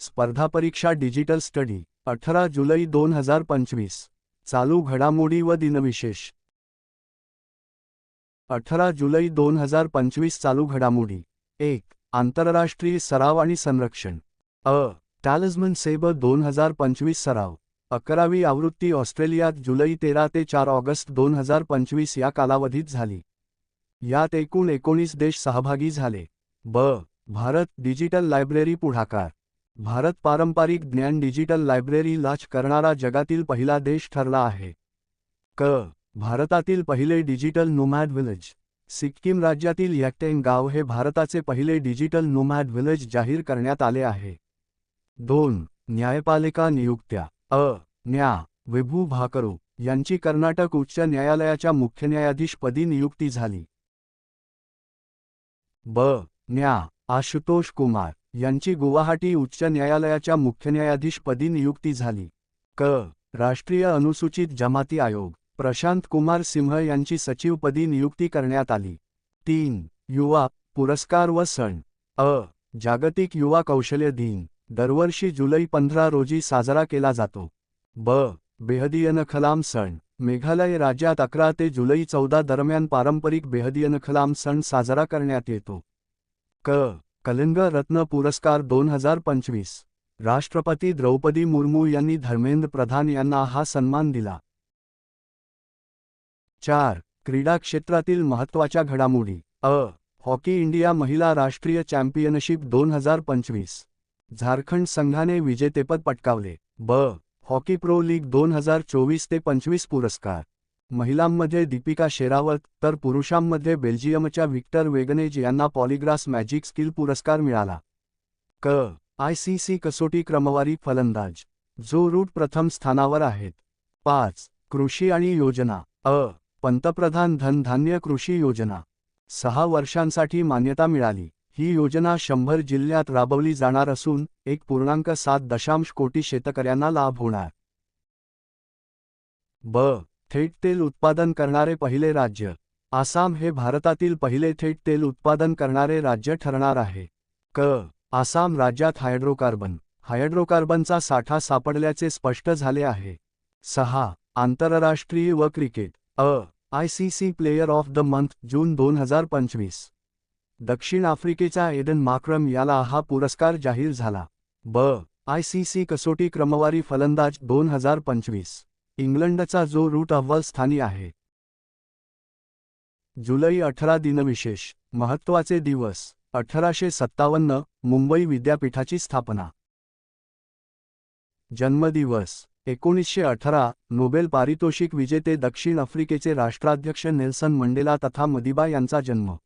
स्पर्धा परीक्षा digital study अठरा जुलै दोन हजार पंचवीस. चालू घडामोडी व दिनविशेष. अठरा जुलै दोन हजार पंचवीस चालू घडामोडी. एक आंतरराष्ट्रीय सराव आणि संरक्षण. अ टॅलिस्मन सेब दोन हजार पंचवीस सराव. अकरावी आवृत्ती ऑस्ट्रेलियात जुलै तेरा ते चार ऑगस्ट दोन हजार पंचवीस या कालावधीत झाली. यात एकूण एकोणीस देश सहभागी झाले. ब भारत डिजिटल लायब्ररी पुढाकार. भारत पारंपरिक ज्ञान डिजिटल लायब्ररी लाच करणारा जगातील पहिला देश ठरला आहे. क. भारतातील पहिले डिजिटल नोमॅड विलेज. सिक्कीम राज्यातील यॅक्टेंग गाव हे भारताचे पहिले डिजिटल नोमॅड विलेज जाहीर करण्यात आले आहे. दोन. न्यायपालिका नियुक्त्या. अ. न्या. विभू भाकरू यांची कर्नाटक उच्च न्यायालयाच्या मुख्य न्यायाधीशपदी नियुक्ती झाली. ब. न्या. आशुतोष कुमार. यांची गुवाहाटी उच्च न्यायालयाच्या मुख्य न्यायाधीशपदी नियुक्ती झाली. क. राष्ट्रीय अनुसूचित जमाती आयोग. प्रशांत कुमार सिंह यांची सचिवपदी नियुक्ती करण्यात आली. तीन. युवा पुरस्कार व सण. अ. जागतिक युवा कौशल्य दिन. दरवर्षी जुलै पंधरा रोजी साजरा केला जातो. ब. बेहदियनखलाम सण. मेघालय राज्यात अकरा ते जुलै चौदा दरम्यान पारंपरिक बेहदियनखलाम सण साजरा करण्यात येतो. क. कलिंग रत्न पुरस्कार दोन हजार पंचवीस. राष्ट्रपती द्रौपदी मुर्मू यांनी धर्मेंद्र प्रधान यांना हा सन्मान दिला. चार. क्रीडा क्षेत्रातील महत्त्वाच्या घडामोडी. अ. हॉकी इंडिया महिला राष्ट्रीय चॅम्पियनशिप दोन हजार पंचवीस. झारखंड संघाने विजेतेपद पटकावले. ब. हॉकी प्रो लीग दोन हजार चोवीस ते पंचवीस पुरस्कार. महिलांमध्ये दीपिका शेरावत तर पुरुषांमध्ये बेल्जियमच्या व्हिक्टर वेगनेज यांना पॉलिग्रास मॅजिक स्किल पुरस्कार मिळाला. क. आयसीसी कसोटी क्रमवारी फलंदाज. जो रूट प्रथम स्थानावर आहेत. पाच. कृषी आणि योजना. अ. पंतप्रधान धनधान्य कृषी योजना. सहा वर्षांसाठी मान्यता मिळाली. ही योजना शंभर जिल्ह्यात राबवली जाणार असून एक पूर्णांक सात दशांश कोटी शेतकऱ्यांना लाभ होणार. ब. थेट तेल उत्पादन करणारे पहिले राज्य. आसाम हे भारतातील पहिले थेट तेल उत्पादन करणारे राज्य ठरणार आहे. क. आसाम राज्यात हायड्रोकार्बन. हायड्रोकार्बनचा साठा सापडल्याचे स्पष्ट झाले आहे. सहा. आंतरराष्ट्रीय व cricket. A. ICC player of the month जून दोन हजार पंचवीस. दक्षिण आफ्रिकेचा एडन माक्रम याला हा पुरस्कार जाहीर झाला. ब. आयसीसी कसोटी क्रमवारी फलंदाज दोन हजार पंचवीस. इंग्लंडचा जो रूट अव्वल स्थानी आहे. जुलै अठरा दिनविशेष महत्त्वाचे दिवस अठराशे सत्तावन्न मुंबई विद्यापीठाची स्थापना. जन्मदिवस एकोणीसशे अठरा नोबेल पारितोषिक विजेते दक्षिण आफ्रिकेचे राष्ट्राध्यक्ष नेल्सन मंडेला तथा मदिबा यांचा जन्म.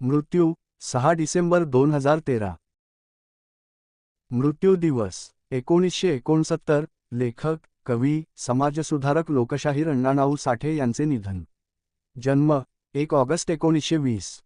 मृत्यू सहा डिसेंबर दोन हजार तेरा. मृत्यू दिवस एकोणीसशे एकोणसत्तर लेखक कवी समाजसुधारक लोकशाहीर अण्णाभाऊ साठे यांचे निधन. जन्म एक ऑगस्ट एकोणीसशे वीस.